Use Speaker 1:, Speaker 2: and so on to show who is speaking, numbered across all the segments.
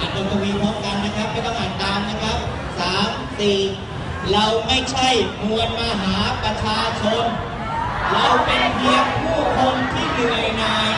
Speaker 1: อ่านดนทวีพร้อมกันนะครับ ไม่ต้องอ่านตามนะครับสามสี่เราไม่ใช่มวลมหาประชาชน เราเป็นเพียงผู้คนที่เหนื่อยหน่าย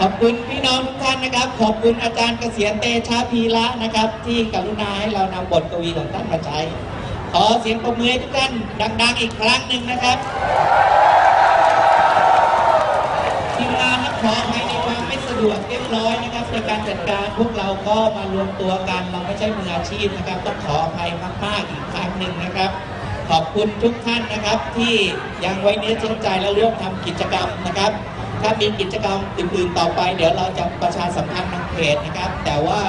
Speaker 1: ขอบคุณพี่น้องทุกท่านนะครับ ขอบคุณอาจารย์เกษียณเตชะพีระนะครับ ที่กรุณาให้เรานำบทกวีของท่านมาใช้ ขอเสียงปรบมือให้ทุกท่านดังๆอีกครั้งหนึ่งนะครับทีมงานขอให้ในความไม่สะดวกเรียบร้อยนะครับ ในการจัดการพวกเราก็มารวมตัวกันเราไม่ใช่มืออาชีพนะครับต้องขออภัยมากๆอีกครั้งหนึ่งนะครับขอบคุณทุกท่านนะครับที่ยังไว้เนื้อเชื่อใจและร่วมทำกิจกรรมนะครับ ถ้ามีกิจกรรมอื่นๆต่อไป เดี๋ยวเราจะประชาสัมพันธ์ทางเพจนะครับ แต่ว่า